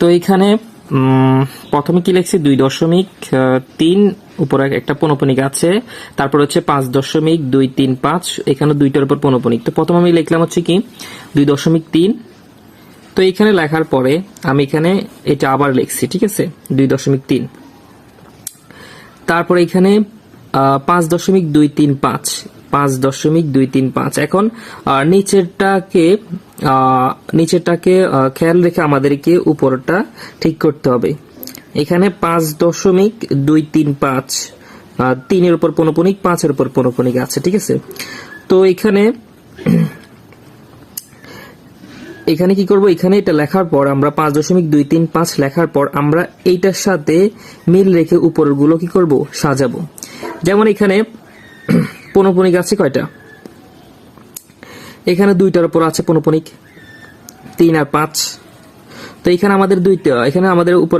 তো এখানে প্রথমে কি লিখছি? দুই দশমিক তিন, উপরে একটা পনপনিক আছে। তারপর হচ্ছে পাঁচ দশমিক, দুই, তিন, পাঁচ, এখানে দুইটার উপর পনপনিক তো প্রথম আমি লিখলাম হচ্ছে কি? দুই দশমিক, তিন। তো এখানে লেখার পরে আমি এখানে এটা আবার লিখছি, ঠিক আছে? দুই দশমিক, তিন। তারপর এখানে পাঁচ দশমিক, দুই, তিন, পাঁচ। পাঁচ দশমিক দুই তিন পাঁচ। এখন নিচেরটাকে নিচেরটাকে খেয়াল রেখে আমাদেরকে উপরটা ঠিক করতে হবে। এখানে পাঁচ দশমিক দুই তিন পাঁচ তিনের উপর পনপনিক, পাঁচের উপর পনপনিক আছে, ঠিক আছে? তো এখানে এখানে কি করব? এখানে এটা লেখার পর আমরা পাঁচ দশমিক দুই তিন পাঁচ লেখার পর আমরা এইটার সাথে মিল রেখে উপরগুলো কি করব? সাজাবো। যেমন এখানে পনপনিক আছে কয়টা? এখানে দুইটার উপর আছে পনপনিক, তিন আর পাঁচ। তো এখানে আমাদের দুইটা, এখানে আমাদের উপর